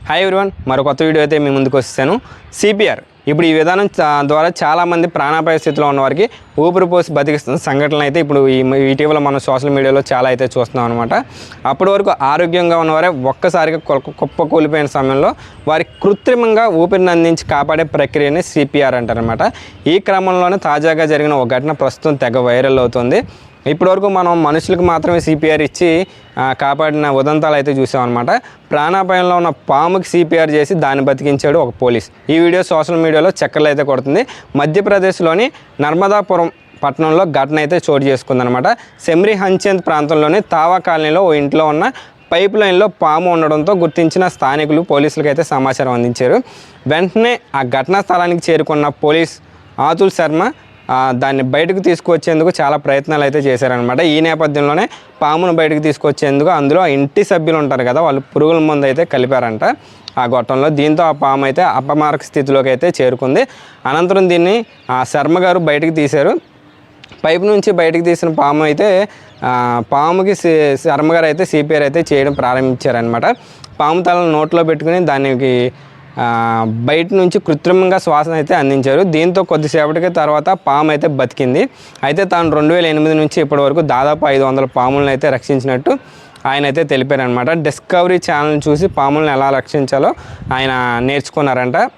Hi everyone మరో కొత్త video అయితే మీ ముందుకు వస్తాను సిపిఆర్ ఇప్పుడు ఈ విధానం ద్వారా చాలామంది ప్రాణాపాయ స్థితిలో ఉన్న వారికి ఊపిరి పోసి బతికిస్తున్న సంఘటనలు అయితే ఇప్పుడు ఈ ఇటీవల మనం సోషల్ మీడియాలో చాలా అయితే చూస్తున్నాం అనమాట అప్పటి వరకు ఆరోగ్యంగా ఉన్నవారే ఒక్కసారిగా కుప్ప కూలిపోయిన సమయంలో వారి కృత్రిమంగా ఊపిరిని అందించి కాపాడే ప్రక్రియని సిపిఆర్ అంటారనమాట ఈ క్రమంలోనే తాజాగా జరిగిన ఒక ఘటన ప్రస్తుతం తెగ వైరల్ అవుతుంది. ఇప్పటివరకు మనం మనుషులకు మాత్రమే సిపిఆర్ ఇచ్చి కాపాడిన ఉదంతాలు అయితే చూసామన్నమాట ప్రాణాపాయంలో ఉన్న పాముకి సిపిఆర్ చేసి దాన్ని బతికించాడు ఒక పోలీస్. ఈ వీడియో సోషల్ మీడియాలో చక్కర్లు అయితే కొడుతుంది. మధ్యప్రదేశ్లోని నర్మదాపురం పట్టణంలో ఘటన అయితే చోటు చేసుకుందనమాట సెమ్రి హంచంద్ ప్రాంతంలోని తావా కాలనీలో ఓ ఇంట్లో ఉన్న పైప్ లైన్లో పాము ఉండడంతో గుర్తించిన స్థానికులు పోలీసులకు అయితే సమాచారం అందించారు. వెంటనే ఆ ఘటనా స్థలానికి చేరుకున్న పోలీస్ ఆతుల్ శర్మ దాన్ని బయటకు తీసుకొచ్చేందుకు చాలా ప్రయత్నాలు అయితే చేశారనమాట ఈ నేపథ్యంలోనే పామును బయటకు తీసుకొచ్చేందుకు అందులో ఆ ఇంటి సభ్యులు ఉంటారు కదా వాళ్ళు పురుగుల మందు అయితే కలిపారంట. ఆ గొట్టంలో దీంతో ఆ పాము అయితే అపమార్క స్థితిలోకి అయితే చేరుకుంది. అనంతరం దీన్ని ఆ శర్మ గారు బయటకు తీశారు. పైపు నుంచి బయటకు తీసిన పాము అయితే పాముకి శర్మ గారు అయితే సిపిఆర్ అయితే చేయడం ప్రారంభించారనమాట పాము తలను నోట్లో పెట్టుకుని దానికి బయట నుంచి కృత్రిమంగా శ్వాసను అయితే అందించారు. దీంతో కొద్దిసేపటికి తర్వాత పాము అయితే బతికింది. అయితే తాను రెండు వేల ఎనిమిది నుంచి ఇప్పటి వరకు దాదాపు ఐదు వందల పాములను అయితే రక్షించినట్టు ఆయన అయితే తెలిపారనమాట డిస్కవరీ ఛానల్ చూసి పాములను ఎలా రక్షించాలో ఆయన నేర్చుకున్నారంట.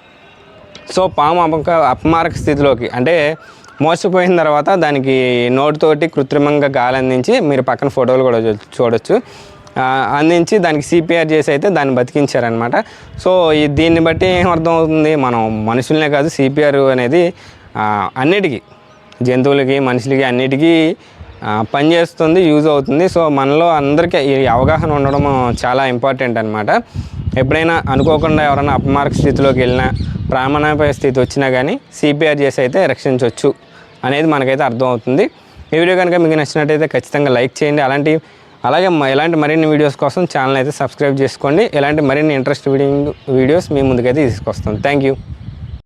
సో పాము అపక అపమారక స్థితిలోకి అంటే మోసపోయిన తర్వాత దానికి నోటితోటి కృత్రిమంగా గాలి అందించి మీరు పక్కన ఫోటోలు కూడా చూ- చూడొచ్చు. అందించి దానికి సిపిఆర్ చేసి అయితే దాన్ని బతికించారనమాట సో ఈ దీన్ని బట్టి ఏం అర్థం అవుతుంది మనం మనుషులనే కాదు సిపిఆర్ అనేది అన్నిటికీ జంతువులకి మనుషులకి అన్నిటికీ పనిచేస్తుంది యూజ్ అవుతుంది. సో మనలో అందరికీ ఈ అవగాహన ఉండడం చాలా ఇంపార్టెంట్ అనమాట ఎప్పుడైనా అనుకోకుండా ఎవరైనా అపమారక స్థితిలోకి వెళ్ళినా ప్రాణాపాయ స్థితి వచ్చినా కానీ సిపిఆర్ చేసి అయితే రక్షించవచ్చు అనేది మనకైతే అర్థమవుతుంది. ఈ వీడియో కనుక మీకు నచ్చినట్టయితే ఖచ్చితంగా లైక్ చేయండి. అలాంటి అలాగే మ- ఇలాంటి మరిన్ని వీడియోస్ కోసం ఛానల్ అయితే సబ్స్క్రైబ్ చేసుకోండి. ఇలాంటి మరిన్ని ఇంట్రెస్ట్ వీడియోస్ మీ ముందుకైతే తీసుకొస్తాం థ్యాంక్ యూ